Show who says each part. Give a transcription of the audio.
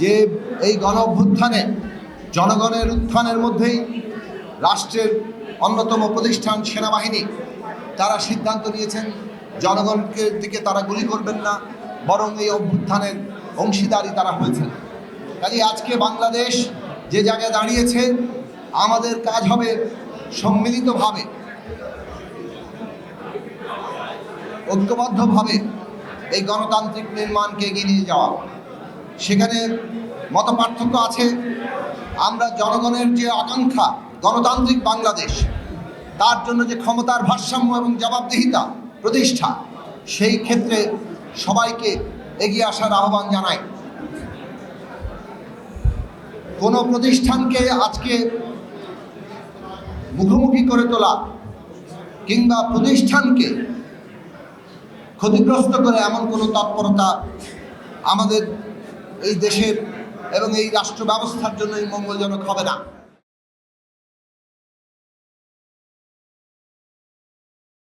Speaker 1: যে এই গণ অভ্যুত্থানে জনগণের উত্থানের মধ্যেই রাষ্ট্রের অন্যতম প্রতিষ্ঠান সেনাবাহিনী, তারা সিদ্ধান্ত নিয়েছেন, জনগণকে দিকে তারা গুলি করবেন না, বরং এই অভ্যুত্থানের অংশীদারি তারা হয়েছেন। কাজে আজকে বাংলাদেশ যে জায়গায় দাঁড়িয়েছে, আমাদের কাজ হবে সম্মিলিতভাবে, ঐক্যবদ্ধভাবে এই গণতান্ত্রিক নির্মাণকে এগিয়ে নিয়ে যাওয়া। সেখানে মত পার্থক্য আছে। আমরা জনগণের যে আকাঙ্ক্ষা, গণতান্ত্রিক বাংলাদেশ, তার জন্য যে ক্ষমতার ভারসাম্য এবং জবাবদিহিতা প্রতিষ্ঠা, সেই ক্ষেত্রে সবাইকে এগিয়ে আসার আহ্বান জানাই। কোনো প্রতিষ্ঠানকে আজকে মুখোমুখি করে তোলা কিংবা প্রতিষ্ঠানকে ক্ষতিগ্রস্ত করে এমন কোনো তৎপরতা আমাদের এই দেশের এবং এই রাষ্ট্র ব্যবস্থার জন্য এই মঙ্গলজনক হবে না।